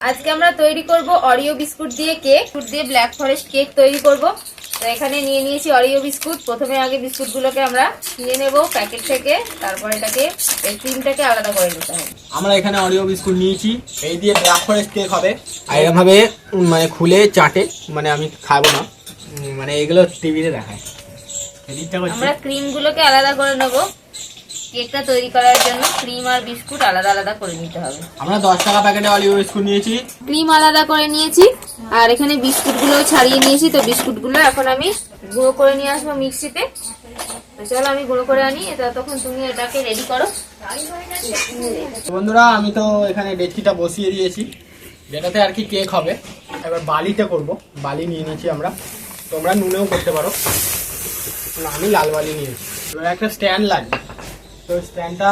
আজকে আমরা তৈরি করব অরিও বিস্কুট দিয়ে কেক। দিয়ে ব্ল্যাক ফরেস্ট কেক তৈরি করব। তো এখানে নিয়ে নিয়েছি অরিও বিস্কুট। প্রথমে আগে বিস্কুটগুলোকে আমরা কিনে নেব প্যাকেট থেকে। তারপর এটাকে এই ক্রিমটাকে আলাদা করে নিতে হবে। আমরা এখানে অরিও বিস্কুট নিয়েছি। এই দিয়ে ব্ল্যাক ফরেস্ট কেক হবে। আর এরকমভাবে উম, মানে খুলে চাটে মানে আমি খাব না। মানে এগুলো টিভিতে দেখায়। আমরা ক্রিমগুলোকে আলাদা করে নেব। কেকটা তৈরি করার জন্য ক্রিম আর বিস্কুট আলাদা আলাদা করে নিতে হবে। আমরা দশ টাকা প্যাকেটে অরিও বিস্কুট নিয়েছি। ক্রিম আলাদা করে নিয়েছি। আর এখানে বিস্কুটগুলো ছাড়িয়ে নিয়েছি তো বিস্কুটগুলো এখন আমি গুঁড়ো করে নিয়ে আসব মিক্সিতে। তো চলো আমি গুঁড়ো করে আনি এটা তখন তুমি এটাকে রেডি করো। বন্ধুরা আমি তো এখানে ডেচকিটা বসিয়ে দিয়েছি যেটাতে আর কি কেক হবে। এবার বালিতে করব বালি নিয়ে নিয়েছি আমরা। তোমরা নুনেও করতে পারো। আমি লাল বালি নিয়েছি। এবার একটা স্ট্যান্ড লাগবে। তো স্ট্যান্ডটা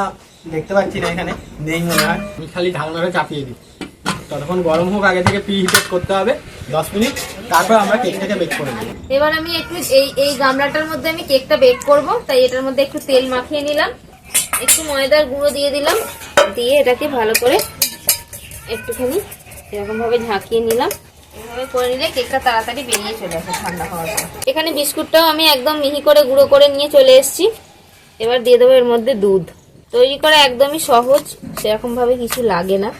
দেখতে পাচ্ছি না এখানে, নেই মনে হয়। আমি খালি ঢাকনাটা চাপিয়ে দিই। ততক্ষণ গরম হোক, আগে থেকে প্রি করতে হবে, দশ মিনিট, তারপর আমরা কেকটাকে বেক করে নেব। এবার আমি একটু এই এই গামলাটার মধ্যে আমি কেকটা বেক করব, তাই এটার মধ্যে একটু তেল মাখিয়ে নিলাম। একটু ময়দার গুঁড়ো দিয়ে দিলাম, দিয়ে এটাকে ভালো করে একটুখানি এরকম ভাবে ঝাঁকিয়ে নিলাম। এভাবে করে নিলে কেকটা তাড়াতাড়ি বেরিয়ে চলে আসে ঠান্ডা এখানে বিস্কুটটাও আমি একদম মিহি করে গুঁড়ো করে নিয়ে চলে এসেছি। এবার দিয়ে দেবো এর মধ্যে দুধ। তৈরি করা একদমই সহজ, সেরকম ভাবে কিছু লাগে না।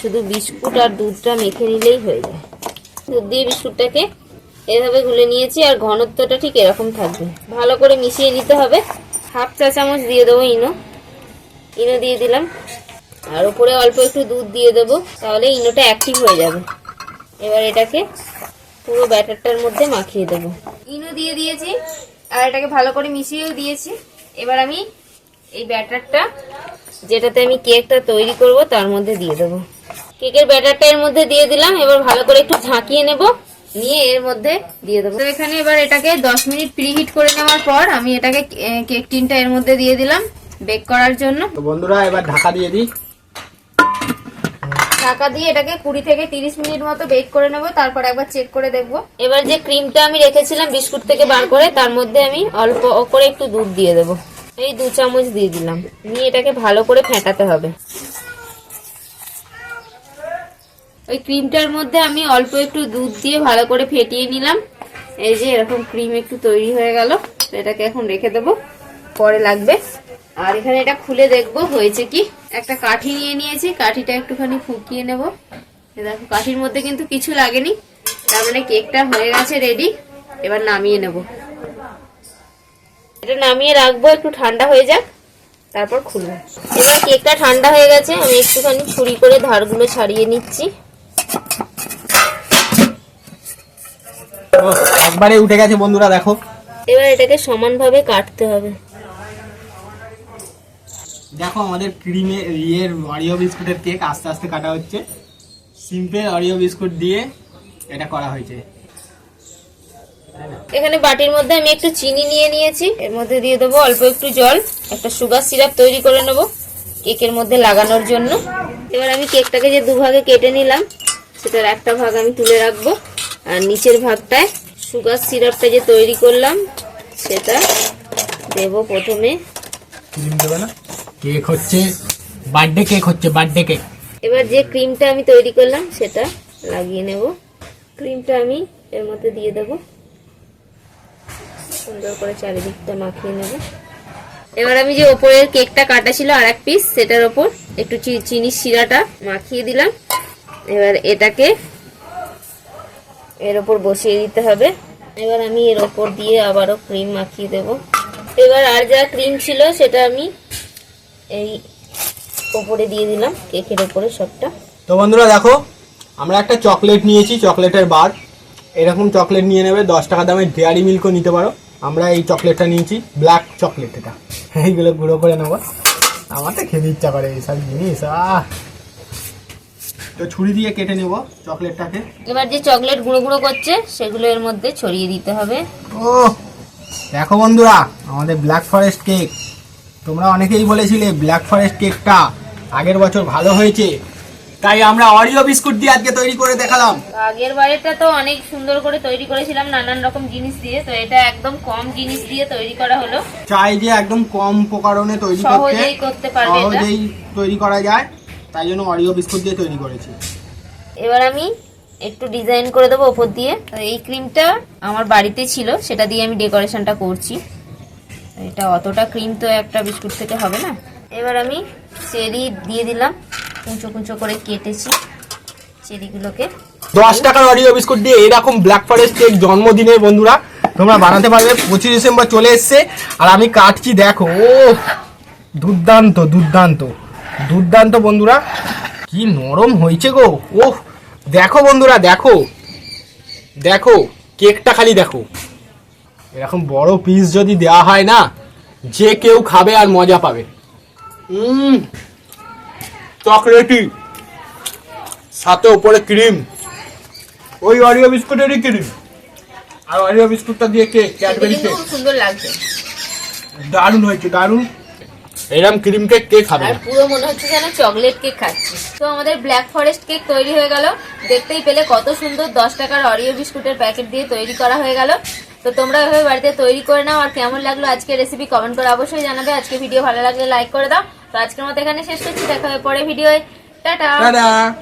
শুধু বিস্কুট আর দুধটা মেখে নিলেই হয়ে যায়। দুধ দিয়ে বিস্কুটটাকে এভাবে গুলে নিয়েছি আর ঘনত্বটা ঠিক এরকম থাকবে। ভালো করে মিশিয়ে নিতে হবে। হাফ চা চামচ দিয়ে দেবো ইনো। ইনো দিয়ে দিলাম। আর উপরে অল্প একটু দুধ দিয়ে দেবো, তাহলে ইনোটা অ্যাক্টিভ হয়ে যাবে। এবার এটাকে পুরো ব্যাটারটার মধ্যে মাখিয়ে দেবো। ইনো দিয়ে দিয়েছি, আর এটাকে ভালো করে মিশিয়েও দিয়েছি। এবার আমি এই ব্যাটারটা যেটাতে আমি কেকটা তৈরি করব তার মধ্যে দিয়ে দেবো। কেকের ব্যাটারটা এর মধ্যে দিয়ে দিলাম এবার ভালো করে একটু ঝাঁকিয়ে নেব নিয়ে এর মধ্যে দিয়ে দেবো। তো এখানে এবার এটাকে দশ মিনিট প্রিহিট করে নেওয়ার পর আমি এটাকে কেক টিনটা এর মধ্যে দিয়ে দিলাম বেক করার জন্য। তো বন্ধুরা এবার ঢাকা দিয়ে দিই। ঢাকা দিয়ে এটাকে কুড়ি থেকে তিরিশ মিনিট মতো বেক করে নেব তারপর একবার চেক করে দেখব। এবার যে ক্রিমটা আমি রেখেছিলাম বিস্কুট থেকে বার করে তার মধ্যে আমি অল্প করে একটু দুধ দিয়ে দেবো। এই দু চামচ দিয়ে দিলাম। নিয়ে এটাকে ভালো করে ফেটাতে হবে। ওই ক্রিমটার মধ্যে আমি অল্প একটু দুধ দিয়ে ভালো করে ফেটিয়ে নিলাম। এই যে এরকম ক্রিম একটু তৈরি হয়ে গেল এটাকে এখন রেখে দেবো। পরে লাগবে। আর এখানে এটা খুলে দেখব, হয়েছে কি? একটা কাঠি নিয়ে নিয়েছি, কাঠিটা একটুখানি ফুকিয়ে নেব। দেখো, কাঠির মধ্যে কিন্তু কিছু লাগেনি। তার মানে কেকটা হয়ে গেছে রেডি এবার নামিয়ে নেব। এটা নামিয়ে রাখব একটু ঠান্ডা হয়ে যাক তারপর খুলবো। এবার কেকটা ঠান্ডা হয়ে গেছে আমি একটুখানি ছুরি করে ধারগুলো ছাড়িয়ে নিচ্ছি। একবারে উঠে গেছে বন্ধুরা দেখো। এবার এটাকে সমানভাবে কাটতে হবে। দেখো আমাদের ক্রিমের ইয়ের অরিও বিস্কুটের কেক আস্তে আস্তে কাটা হচ্ছে। সিম্পল অরিও বিস্কুট দিয়ে এটা করা হয়েছে। এখানে বাটির মধ্যে আমি একটু চিনি নিয়ে নিয়েছি। এর মধ্যে দিয়ে দেবো অল্প একটু জল। একটা সুগার সিরাপ তৈরি করে নেব কেকের মধ্যে লাগানোর জন্য। এবার আমি কেকটাকে যে দুভাগে কেটে নিলাম সেটার একটা ভাগ আমি তুলে রাখব। আর নিচের ভাগটায় সুগার সিরাপটা যে তৈরি করলাম সেটা দেব প্রথমে। কেক হচ্ছে বার্থডে কেক হচ্ছে বার্থডে কেক। এবার যে ক্রিমটা আমি তৈরি করলাম সেটা লাগিয়ে নেব। ক্রিমটা আমি এর মধ্যে দিয়ে দেব। সুন্দর করে চারিদিকটা মাখিয়ে নেব। এবার আমি যে ওপরের কেকটা কাটা ছিল আর এক পিস সেটার ওপর একটু চিনির শিরাটা মাখিয়ে দিলাম। এবার এটাকে এর ওপর বসিয়ে দিতে হবে। এবার আমি এর ওপর দিয়ে আবারও ক্রিম মাখিয়ে দেব। এবার আর যা ক্রিম ছিল সেটা আমি এই ওপরে দিয়ে দিলাম, কেকের ওপরে সবটা। তো বন্ধুরা দেখো, আমরা একটা চকলেট নিয়েছি, চকলেটের বার। এরকম চকলেট নিয়ে নেবে, দশ টাকা দামের ডেয়ারি মিল্কও নিতে পারো। আমরা এই চকলেটটা নিয়েছি ব্ল্যাক চকলেট এটা। এইগুলো গুঁড়ো করে নেব। আমার তো খেতে ইচ্ছা করে এইসব জিনিস আহ। তো ছুরি দিয়ে কেটে নেব চকলেটটাকে। এবার যে চকলেট গুঁড়ো গুঁড়ো করছে সেগুলো এর মধ্যে ছড়িয়ে দিতে হবে। ও দেখো বন্ধুরা আমাদের ব্ল্যাক ফরেস্ট কেক তোমরা অনেকেই বলেছিলে ব্ল্যাক ফরেস্ট কেকটা আগের বছর ভালো হয়েছে। তাই আমরা অরিও বিস্কুট দিয়ে আজকে তৈরি করে দেখালাম। আগের বারেটা তো অনেক সুন্দর করে তৈরি করেছিলাম নানান রকম জিনিস দিয়ে। তো এটা একদম কম জিনিস দিয়ে তৈরি করা হলো। চাই যে একদম কম উপকরণে তৈরি করতে। সহজেই করতে পারবে এটা। সহজেই তৈরি করা যায়। তাই জন্য অরিও বিস্কুট দিয়ে তৈরি করেছি। এবার আমি একটু ডিজাইন করে দেবো ওপর দিয়ে। তো এই ক্রিমটা আমার বাড়িতে ছিল সেটা দিয়ে আমি ডেকোরেশনটা করছি। এটা অতটা ক্রিম তো একটা বিস্কুট থেকে হবে না। এবার আমি চেরি দিয়ে দিলাম। কুঁচো কুঁচো করে কেটেছি চেরিগুলোকে। দশ টাকার অরিও বিস্কুট দিয়ে এরকম ব্ল্যাক ফরেস্ট কেক জন্মদিনে বন্ধুরা, তোমরা বানাতে পারবে। পঁচিশ ডিসেম্বর চলে এসছে, আর আমি কাটছি, দেখো, ও, দুর্দান্ত দুর্দান্ত দুর্দান্ত বন্ধুরা, কি নরম হয়েছে গো ও দেখো বন্ধুরা, দেখো দেখো কেকটা খালি দেখো। এরকম বড় পিস যদি দেওয়া হয় না, যে কেউ খাবে আর মজা পাবে। চকলেটি। সাথে উপরে ক্রিম। ওই অরিও বিস্কুটেরই ক্রিম। আর অরিও বিস্কুটটা দিয়ে কেক ক্যাডবেরি কেক সুন্দর লাগছে। দারুণ হয়েছে দারুণ। এরকম ক্রিম কেক কে খাবে আর পুরো মনে হচ্ছে যেন চকলেট কেক খাচ্ছি। তো আমাদের ব্ল্যাক ফরেস্ট কেক তৈরি হয়ে গেল। দেখতেই পেলে কত সুন্দর দশ টাকার অরিও বিস্কুটের প্যাকেট দিয়ে তৈরি করা হয়ে গেল। তো তোমরা এভাবে বাড়িতে তৈরি করে নাও। আর কেমন লাগল আজকে রেসিপি কমেন্ট করে অবশ্যই জানাবে। আজকে ভিডিও ভালো লাগলে লাইক করে দাও। তো আজকের মতো এখানে শেষ করছি দেখা হবে পরে ভিডিও টাটা। টাটা।